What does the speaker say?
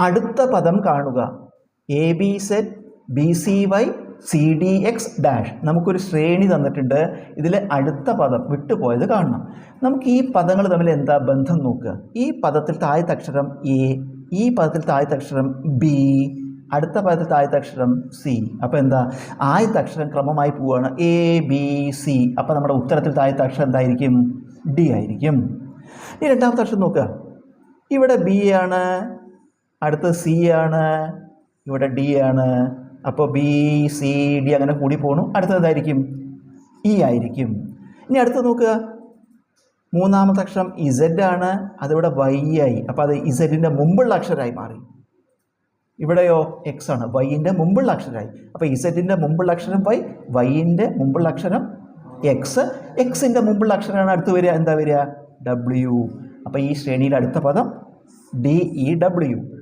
അടുത്ത പദം കാണുക. A B Z B C Y C D X dash നമുക്കൊരു ശ്രേണി തന്നിട്ടുണ്ട്. ഇതിലെ അടുത്ത പദം വിട്ടുപോയത് കാണണം. നമുക്ക് ഈ പദങ്ങൾ തമ്മിൽ എന്താ ബന്ധം നോക്കുക. ഈ പദത്തിൽ താഴത്തെ അക്ഷരം എ ഈ പദത്തിൽ താഴത്തെ അക്ഷരം ബി അടുത്ത പദത്തിൽ താഴത്തെ അക്ഷരം സി അപ്പോൾ എന്താ? ആദ്യത്തെ അക്ഷരം ക്രമമായി പോവുകയാണ് എ ബി സി അപ്പോൾ നമ്മുടെ ഉത്തരത്തിൽ താഴത്തെ അക്ഷരം എന്തായിരിക്കും? ഡി ആയിരിക്കും. ഇനി രണ്ടാമത്തെ അക്ഷരം നോക്കുക. ഇവിടെ ബി ആണ് അടുത്ത് സി ആണ് ഇവിടെ ഡി ആണ് അപ്പോൾ ബി സി ഡി അങ്ങനെ കൂടി പോകണം അടുത്തതായിരിക്കും ഇ ആയിരിക്കും. ഇനി അടുത്ത് നോക്കുക. മൂന്നാമത്തെ അക്ഷരം ഇസഡ് ആണ് അതിവിടെ വൈ ആയി. അപ്പോൾ അത് ഇസഡിന്റെ മുമ്പുള്ള അക്ഷരമായി മാറി. ഇവിടെയോ? എക്സ് ആണ്. വൈന്റെ മുമ്പുള്ള അക്ഷരമായി. അപ്പോൾ ഇസഡിന്റെ മുമ്പുള്ള അക്ഷരം വൈ വൈന്റെ മുമ്പുള്ള അക്ഷരം എക്സ് എക്സിന്റെ മുമ്പുള്ള അക്ഷരമാണ് അടുത്ത് വരിക. എന്താ വരിക? ഡബ്ല്യു അപ്പോൾ ഈ ശ്രേണിയിലെ അടുത്ത പദം ഡി ഇ ഡബ്ല്യു